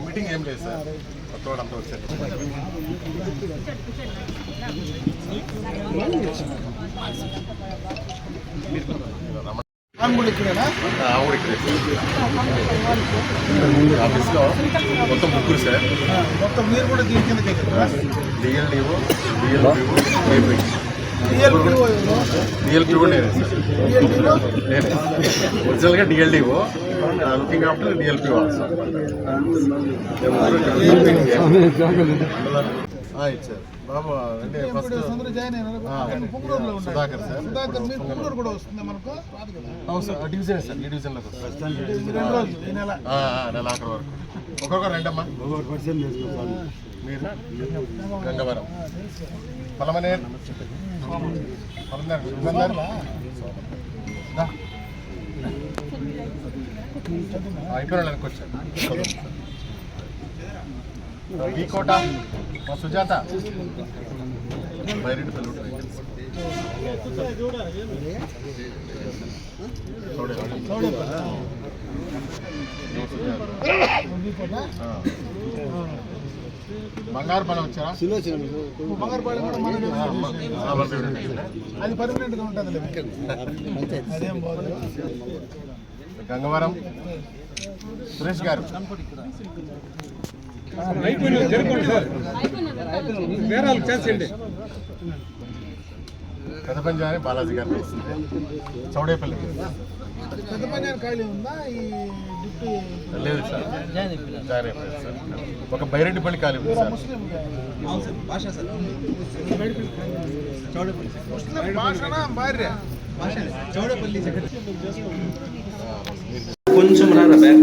Meeting ఏం లేదు sir. కొత్త వాళ్ళంతా వచ్చారు మీరు ఇక్కడేనా ఆ ఊరు ఇక్కడే సార్ ఆఫీస్లో మొత్తం ముగ్గురు సార్. మొత్తం మీరు కూడా దీని కదా? DLDO DLPO AP DLPO DLPO నేనే సార్. డిఎల్పిఓ నేనే. ఒరిజినల్గా డిఎల్డిఓ లుకింగ్ ఆఫ్టర్ డిఎల్పిఓ ఇచ్చారు బాబు అంటే ఫస్ట్ సుధాకర్ సార్. సుధాకర్ మీరు పుంగనూరు కూడా వస్తుంది మనకు. రాదు కదా. అవును సార్ డివిజన్ సార్ ఈ డివిజన్లోకి వస్తారు నెల. ఆ, ఆ, నెలాఖరు వరకు. ఒక్కొక్కరు రెండమ్మా? మీరు? గంగవరం పలమనేర్? పలమనేర్ అయిపోయిన వాళ్ళకి వచ్చారు ఈ కోట. మా సుజాత. బైరెడ్డి పల్లి బంగారు వచ్చారా? బంగారుపాడు కూడా అది పది గా ఉంటుంది అదేం బాగుంది గంగవరం. సురేష్ గారు. పెద్ద పంజాని బాలాజీ గారు చౌడేపల్లి. పెద్ద పంజాన్ ఖాళీ ఉందా ఈ లేదు సార్. సార్. ఒక బైరెడ్డిపల్లి ఖాళీ ఉంది సార్. ముస్లిం ముస్లిం భాషనా భార్య? కొంచెం రారా బ్యాక్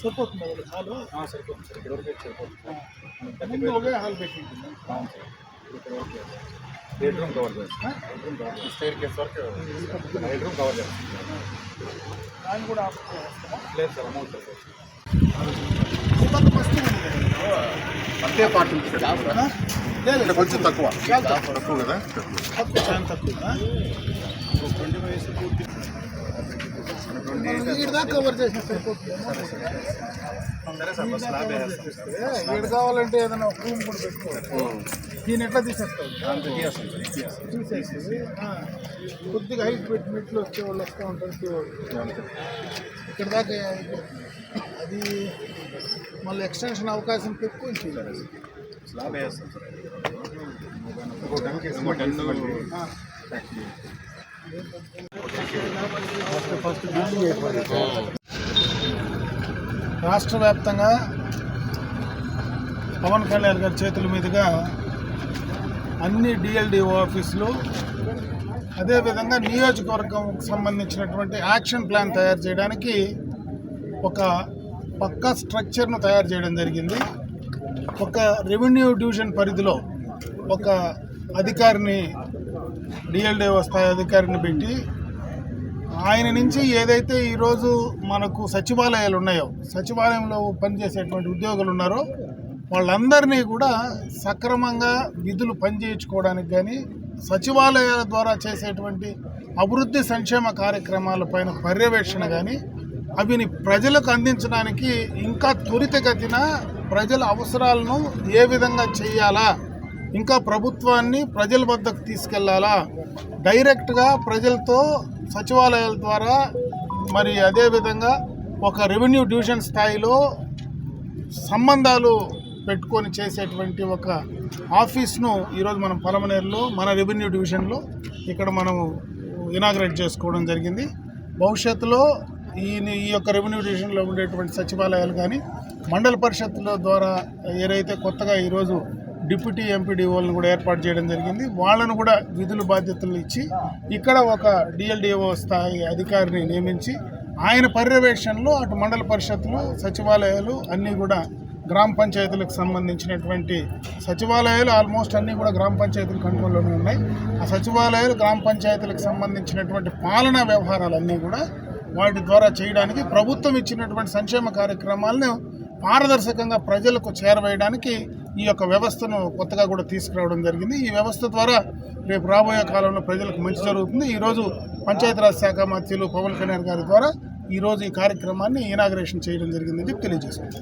సరిపోతుంది హాల్? ముందు ఒకే హాల్ పెట్టింటుంది? బెడ్రూమ్ కవర్ చేస్తాం. స్టేర్ కేస్ వరకు బెడ్రూమ్ కవర్ చేస్తాం. దాన్ని కూడా? లేదు సార్ అమౌంట్ సార్. కదా. అంతే సార్. ఆ? లేదు కొంచెం తక్కువ. తక్కువ. కదా? తక్కువ చాలా తక్కువ. వీడి వీడు కావాలంటే ఏదైనా ఒక రూమ్ కూడా పెట్టుకోవచ్చు దీని ఎట్లా తీసేస్తావు? తీసేసి ఆ, కొద్దిగా హైట్ పెట్టి మెట్లు వచ్చే వాళ్ళు వస్తూ ఉంటారు. ఇక్కడ దాకా అది మళ్ళీ ఎక్స్టెన్షన్ అవకాశం ఎక్కువ ఇచ్చింది ఆ. రాష్ట్ర వ్యాప్తంగా పవన్ కళ్యాణ్ గారి చేతుల మీదుగా అన్ని డిఎల్డిఓ ఆఫీసులు అదేవిధంగా నియోజకవర్గంకు సంబంధించినటువంటి యాక్షన్ ప్లాన్ తయారు చేయడానికి ఒక పక్కా స్ట్రక్చర్ను తయారు చేయడం జరిగింది. ఒక రెవెన్యూ డివిజన్ పరిధిలో ఒక అధికారిని డిఎల్డిఓ స్థాయి అధికారిని పెట్టి ఆయన నుంచి ఏదైతే ఈరోజు మనకు సచివాలయాలు ఉన్నాయో సచివాలయంలో పనిచేసేటువంటి ఉద్యోగులు ఉన్నారో వాళ్ళందరినీ కూడా సక్రమంగా విధులు పనిచేయించుకోవడానికి కానీ సచివాలయాల ద్వారా చేసేటువంటి అభివృద్ధి సంక్షేమ కార్యక్రమాలపైన పర్యవేక్షణ కానీ అవిని ప్రజలకు అందించడానికి ఇంకా త్వరితగతిన ప్రజల అవసరాలను ఏ విధంగా చేయాలా ఇంకా ప్రభుత్వాన్ని ప్రజల వద్దకు తీసుకెళ్ళాలా? డైరెక్ట్గా ప్రజలతో సచివాలయాల ద్వారా మరి అదేవిధంగా ఒక రెవెన్యూ డివిజన్ స్థాయిలో సంబంధాలు పెట్టుకొని చేసేటువంటి ఒక ఆఫీస్ను ఈరోజు మనం పలమనేరులో మన రెవెన్యూ డివిజన్లో ఇక్కడ మనము ఇనాగ్రేట్ చేసుకోవడం జరిగింది. భవిష్యత్తులో ఈ ఈ యొక్క రెవెన్యూ డివిజన్లో ఉండేటువంటి సచివాలయాలు కానీ మండల పరిషత్తుల ద్వారా ఏదైతే కొత్తగా ఈరోజు డిప్యూటీ ఎంపీడీఓలను కూడా ఏర్పాటు చేయడం జరిగింది. వాళ్ళను కూడా విధులు బాధ్యతలు ఇచ్చి ఇక్కడ ఒక డిఎల్డిఓ స్థాయి అధికారిని నియమించి ఆయన పర్యవేక్షణలో అటు మండల పరిషత్లు సచివాలయాలు అన్నీ కూడా గ్రామ పంచాయతీలకు సంబంధించినటువంటి సచివాలయాలు ఆల్మోస్ట్ అన్నీ కూడా గ్రామ పంచాయతీల కంట్రోల్లోనే ఉన్నాయి. ఆ సచివాలయాలు గ్రామ పంచాయతీలకు సంబంధించినటువంటి పాలనా వ్యవహారాలన్నీ కూడా వాటి ద్వారా చేయడానికి ప్రభుత్వం ఇచ్చినటువంటి సంక్షేమ కార్యక్రమాలను పారదర్శకంగా ప్రజలకు చేరవేయడానికి ఈ యొక్క వ్యవస్థను కొత్తగా కూడా తీసుకురావడం జరిగింది. ఈ వ్యవస్థ ద్వారా రేపు రాబోయే కాలంలో ప్రజలకు మంచి జరుగుతుంది. ఈరోజు పంచాయతీరాజ్ శాఖ మంత్రులు పవన్ కళ్యాణ్ గారి ద్వారా ఈరోజు ఈ కార్యక్రమాన్ని ఇనాగ్రేషన్ చేయడం జరిగిందని తెలియజేస్తుంది